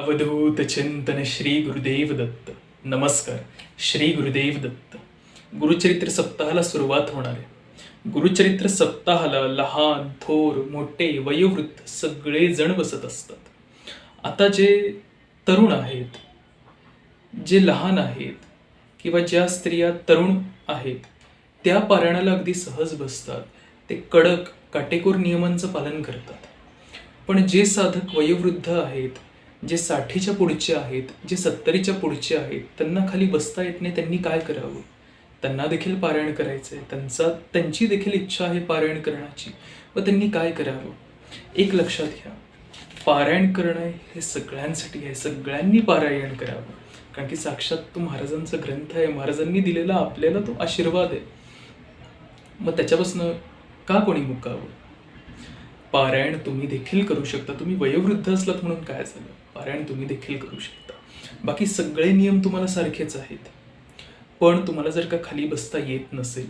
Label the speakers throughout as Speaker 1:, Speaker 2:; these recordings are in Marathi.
Speaker 1: अवधूत चिंतन श्री गुरुदेव दत्त. नमस्कार. श्री गुरुदेव दत्त. गुरुचरित्र सप्ताहाला सुरुवात होणार आहे. गुरुचरित्र सप्ताहाला लहान थोर मोठे वयोवृद्ध सगळे जण बसत असतात. आता जे तरुण आहेत जे लहान आहेत किंवा ज्या स्त्रिया तरुण आहेत त्या पारायणाला अगदी सहज बसतात. ते कडक काटेकोर नियमांचं पालन करतात. पण जे साधक वयोवृद्ध आहेत जे साठीच्या पुढचे आहेत जे सत्तरीच्या पुढचे आहेत त्यांना खाली बसता येत नाही त्यांनी काय करावं? त्यांना देखील पारायण करायचं आहे त्यांचा त्यांची देखील इच्छा आहे पारायण करण्याची. व त्यांनी काय करावं? एक लक्षात घ्या. पारायण करणं हे सगळ्यांसाठी आहे. सगळ्यांनी पारायण करावं. कारण की साक्षात तो महाराजांचा ग्रंथ आहे. महाराजांनी दिलेला आपल्याला तो आशीर्वाद आहे. मग त्याच्यापासून का कोणी मुकावं? पारायण तुम्ही देखील करू शकता. तुम्ही वयोवृद्ध असलात म्हणून काय झालं? पारायण तुम्ही देखील करू शकता. बाकी सगळे नियम तुम्हाला सारखेच आहेत. पण तुम्हाला जर का खाली बसता येत नसेल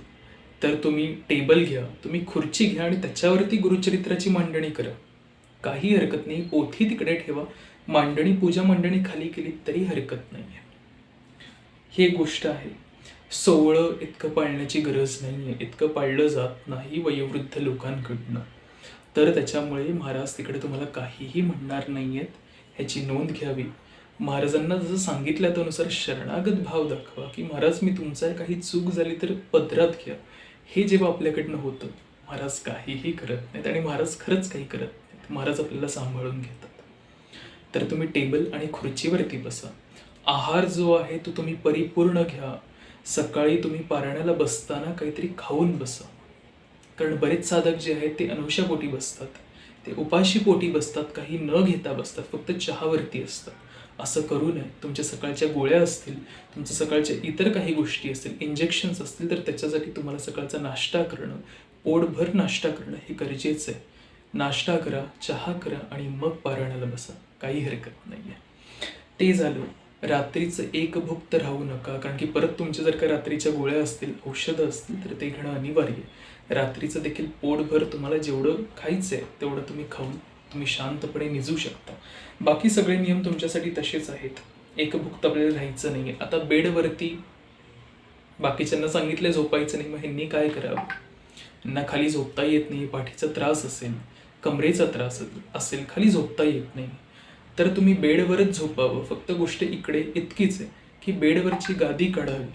Speaker 1: तर तुम्ही टेबल घ्या तुम्ही खुर्ची घ्या आणि त्याच्यावरती गुरुचरित्राची मांडणी करा. काही हरकत नाही पोथी तिकडे ठेवा. मांडणी पूजा मांडणी खाली केली तरी हरकत नाही आहे ही एक गोष्ट आहे. सोवळं इतकं पाळण्याची गरज नाही आहे इतकं पाळलं जात नाही वयोवृद्ध लोकांकडनं. तर त्याच्यामुळे महाराज तिकडे तुम्हाला काहीही म्हणणार नाही आहेत ह्याची नोंद घ्यावी. महाराजांना जसं सांगितलं त्यानुसार शरणागत भाव दाखवा की महाराज मी तुमचा काही चूक झाली तर पदरात घ्या. हे जेव्हा आपल्याकडनं होतं महाराज काहीही करत नाहीत आणि महाराज खरंच काही करत नाहीत. महाराज आपल्याला सांभाळून घेतात. तर तुम्ही टेबल आणि खुर्चीवरती बसा. आहार जो आहे तो तुम्ही परिपूर्ण घ्या. सकाळी तुम्ही पारायणाला बसताना काहीतरी खाऊन बसा. कारण बरेच साधक जे आहेत ते अनुषापोटी बसतात. ते उपाशी पोटी बसतात काही न घेता बसतात फक्त चहावरती असतात. असं करू नये. तुमच्या सकाळच्या गोळ्या असतील तुमच्या सकाळच्या इतर काही गोष्टी असतील इंजेक्शन्स असतील तर त्याच्यासाठी तुम्हाला सकाळचा नाश्ता करणं पोटभर नाश्ता करणं हे गरजेचं आहे. नाश्ता करा चहा करा आणि मग पारायणाला बसा. काही हरकत नाही आहे ते झालं. रात्रीचं एक भुक्त राहू नका. कारण की परत तुमच्या जर का रात्रीच्या गोळ्या असतील औषधं असतील तर ते घेणं अनिवार्य आहे. रात्रीचं देखील पोटभर तुम्हाला जेवढं खायचं आहे तेवढं तुम्ही खाऊन तुम्ही शांतपणे निजू शकता. बाकी सगळे नियम तुमच्यासाठी तसेच आहेत. एक भुक्त आपल्याला राहायचं नाही आहे आता बेडवरती बाकीच्यांना सांगितलं झोपायचं नाही. मग ह्यांनी काय करावं? यांना खाली झोपता येत नाही. पाठीचा त्रास असेल कमरेचा त्रास असेल खाली झोपता येत नाही. तर तुम्ही बेडवरच झोपावं. फक्त गोष्ट इकडे इतकीच आहे की बेडवरची गादी काढावी.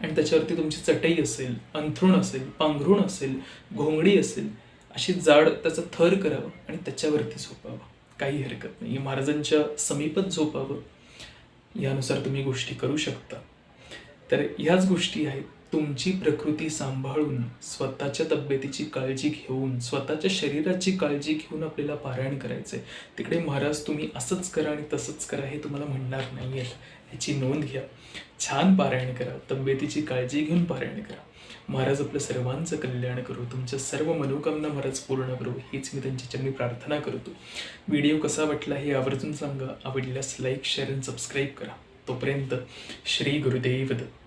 Speaker 1: आणि त्याच्यावरती तुमची चटई असेल अंथरूण असेल पांघरूण असेल घोंगडी असेल अशी जाड त्याचा थर करावं आणि त्याच्यावरती झोपावं. काही हरकत नाही. महाराजांच्या समीपच झोपावं. यानुसार तुम्ही गोष्टी करू शकता. तर ह्याच गोष्टी आहेत. तुमची प्रकृती सांभाळून स्वतःच्या तब्येतीची काळजी घेऊन स्वतःच्या शरीराची काळजी घेऊन आपल्याला पारायण करायचंय. तिकडे महाराज तुम्ही असंच करा आणि तसंच करा हे तुम्हाला म्हणणार नाही आहेत ह्याची नोंद घ्या. छान पारायण करा. तब्येतीची काळजी घेऊन पारायण करा. महाराज आपलं सर्वांचं कल्याण करू. तुमच्या सर्व मनोकामना महाराज पूर्ण करू. हीच मी त्यांच्या चरणी प्रार्थना करतो. व्हिडिओ कसा वाटला हे आवर्जून सांगा. आवडल्यास लाईक शेअर आणि सबस्क्राईब करा. तोपर्यंत श्री गुरुदेव दत्त.